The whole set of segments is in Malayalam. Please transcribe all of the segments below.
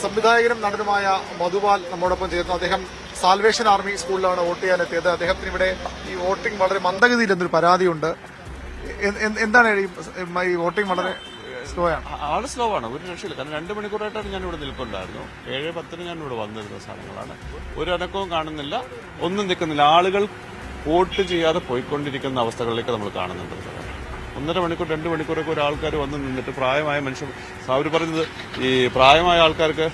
സംവിധായകനും നടനുമായ മധുപാൽ നമ്മോടൊപ്പം ചേർന്നു. അദ്ദേഹം സാൽവേഷൻ ആർമി സ്കൂളിലാണ് വോട്ട് ചെയ്യാൻ എത്തിയത് അദ്ദേഹത്തിന് ഇവിടെ ഈ വോട്ടിംഗ് വളരെ മന്ദഗതിയിൽ എന്നൊരു പരാതിയുണ്ട് എന്താണ് ഈ വോട്ടിംഗ് വളരെ സ്ലോ ആണ് ആൾ സ്ലോ ആണ് ഒരു രക്ഷയില്ല. കാരണം രണ്ട് മണിക്കൂറായിട്ടാണ് ഞാൻ ഇവിടെ നിൽപ്പുണ്ടായിരുന്നു ഏഴ് പത്തിന് ഞാൻ ഇവിടെ വന്നിരുന്ന സാധനങ്ങളാണ്. ഒരു അനക്കവും കാണുന്നില്ല ഒന്നും നിൽക്കുന്നില്ല. ആളുകൾ വോട്ട് ചെയ്യാതെ പോയിക്കൊണ്ടിരിക്കുന്ന അവസ്ഥകളിലേക്ക് നമ്മൾ കാണുന്നുണ്ട്. ഒന്നര മണിക്കൂർ രണ്ട് മണിക്കൂറൊക്കെ ഒരു ആൾക്കാർ വന്ന് നിന്നിട്ട് പ്രായമായ മനുഷ്യർ അവർ പറയുന്നത് ഈ പ്രായമായ ആൾക്കാർക്ക്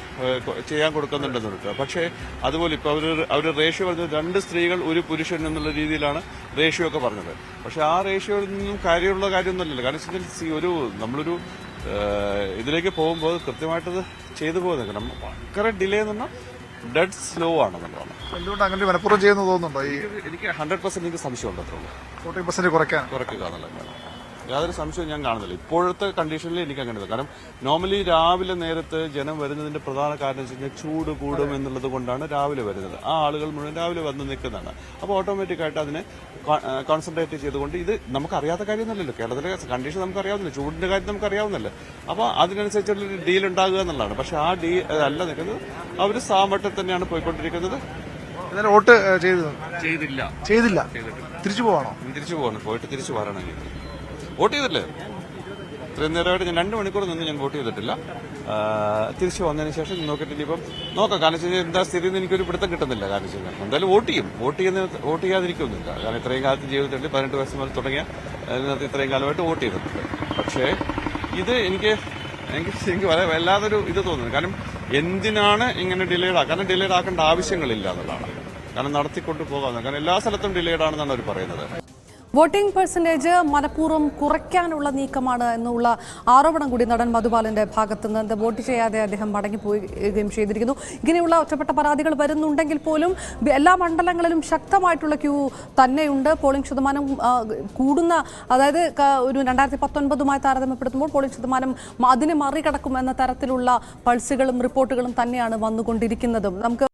ചെയ്യാൻ കൊടുക്കുന്നുണ്ടെന്ന് വെക്കുക പക്ഷേ അതുപോലെ ഇപ്പോൾ അവർ അവർ റേഷ്യോ പറഞ്ഞത് രണ്ട് സ്ത്രീകൾ ഒരു പുരുഷൻ എന്നുള്ള രീതിയിലാണ് റേഷ്യോ ഒക്കെ പറഞ്ഞത്. പക്ഷേ ആ റേഷ്യോയിൽ നിന്നും കാര്യമുള്ള കാര്യമൊന്നുമല്ലല്ലോ. കാരണം വെച്ചാൽ ഒരു നമ്മളൊരു ഇതിലേക്ക് പോകുമ്പോൾ കൃത്യമായിട്ടത് ചെയ്തു പോകുന്നത് നമ്മൾ ഭയങ്കര ഡിലേ എന്ന് പറഞ്ഞാൽ ഡെഡ് സ്ലോ ആണെന്നുള്ളതാണ്. എന്തുകൊണ്ട് അങ്ങനെ മനഃപൂർവം ചെയ്യുന്നു തോന്നുന്നുണ്ടോ ഈ എനിക്ക് ഹൺഡ്രഡ് പെർസെന്റ് എനിക്ക് സംശയമുണ്ട് അത്രേ ഉള്ളൂ. വോട്ടിംഗ് പെർസെന്റ് കുറയ്ക്കാൻ? കുറയ്ക്കുക എന്നുള്ളത് യാതൊരു സംശയവും ഞാൻ കാണുന്നില്ല. ഇപ്പോഴത്തെ കണ്ടീഷനിൽ എനിക്ക് അങ്ങനെ കാരണം നോർമലി രാവിലെ നേരത്ത് ജനം വരുന്നതിന്റെ പ്രധാന കാരണം വെച്ച് കഴിഞ്ഞാൽ ചൂട് കൂടും എന്നുള്ളത് കൊണ്ടാണ് രാവിലെ വരുന്നത്. ആ ആളുകൾ മുഴുവൻ രാവിലെ വന്ന് നിൽക്കുന്നതാണ്. അപ്പോൾ ഓട്ടോമാറ്റിക് ആയിട്ട് അതിനെ കോൺസെൻട്രേറ്റ് ചെയ്തുകൊണ്ട് ഇത് നമുക്ക് അറിയാത്ത കാര്യമൊന്നുമല്ലല്ലോ. കേരളത്തിലെ കണ്ടീഷൻ നമുക്ക് അറിയാവുന്നില്ല ചൂടിന്റെ കാര്യം നമുക്ക് അറിയാവുന്നില്ല അപ്പോൾ അതിനനുസരിച്ചുള്ള ഒരു ഡീൽ ഉണ്ടാകുക എന്നുള്ളതാണ്. പക്ഷെ ആ ഡീ അല്ല നിൽക്കുന്നത്. അവർ സാമട്ടിൽ തന്നെയാണ് പോയിക്കൊണ്ടിരിക്കുന്നത്. എന്നാലും വോട്ട് ചെയ്തു ചെയ്തില്ല. ചെയ്തില്ല. തിരിച്ചു പോവാണോ? തിരിച്ചു പോവാണ്. പോയിട്ട് തിരിച്ചു വരണമെങ്കിൽ വോട്ട് ചെയ്തില്ലേ ഇത്രയും നേരമായിട്ട് ഞാൻ രണ്ട് മണിക്കൂർ നിന്ന് ഞാൻ വോട്ട് ചെയ്തിട്ടില്ല. തിരിച്ചു വന്നതിന് ശേഷം നോക്കിയിട്ടില്ല. ഇപ്പം നോക്കാം. കാരണം വെച്ചാൽ എന്താ സ്ഥിതി എന്ന് എനിക്കൊരു പിടുത്തം കിട്ടുന്നില്ല. കാരണം വെച്ചാൽ എന്തായാലും വോട്ട് ചെയ്യും. വോട്ട് ചെയ്യുന്ന വോട്ട് ചെയ്യാതിരിക്കുന്നില്ല കാരണം ഇത്രയും കാലത്ത് ജീവിതത്തിൽ പതിനെട്ട് വയസ്സ് മുതൽ തുടങ്ങിയ അതിനകത്ത് ഇത്രയും കാലമായിട്ട് വോട്ട് ചെയ്തിട്ടുണ്ട്. പക്ഷേ ഇത് എനിക്ക് എനിക്ക് എനിക്ക് വല്ലാതൊരു ഇത് തോന്നുന്നു. കാരണം എന്തിനാണ് ഇങ്ങനെ ഡിലേഡ് ആക്കാൻ കാരണം ഡിലേഡ് ആക്കേണ്ട ആവശ്യങ്ങളില്ല എന്നുള്ളതാണ്. കാരണം നടത്തിക്കൊണ്ട് പോകാമെന്ന് കാരണം എല്ലാ സ്ഥലത്തും ഡിലേഡ് ആണെന്നാണ് അവർ പറയുന്നത്. വോട്ടിംഗ് പെർസെന്റേജ് മനഃപൂർവം കുറയ്ക്കാനുള്ള നീക്കമാണ് എന്നുള്ള ആരോപണം കൂടി നടൻ മധുബാലന്റെ ഭാഗത്ത് നിന്ന് വോട്ട് ചെയ്യാതെ അദ്ദേഹം മടങ്ങിപ്പോവുകയും ചെയ്തിരിക്കുന്നു. ഇങ്ങനെയുള്ള ഒറ്റപ്പെട്ട പരാതികൾ വരുന്നുണ്ടെങ്കിൽ പോലും എല്ലാ മണ്ഡലങ്ങളിലും ശക്തമായിട്ടുള്ള ക്യൂ തന്നെയുണ്ട്. പോളിംഗ് ശതമാനം കൂടുന്ന അതായത് ഒരു രണ്ടായിരത്തി പത്തൊൻപതുമായി താരതമ്യപ്പെടുത്തുമ്പോൾ പോളിംഗ് ശതമാനം അതിനെ മറികടക്കും എന്ന തരത്തിലുള്ള പൾസുകളും റിപ്പോർട്ടുകളും തന്നെയാണ് വന്നുകൊണ്ടിരിക്കുന്നതും. നമുക്ക്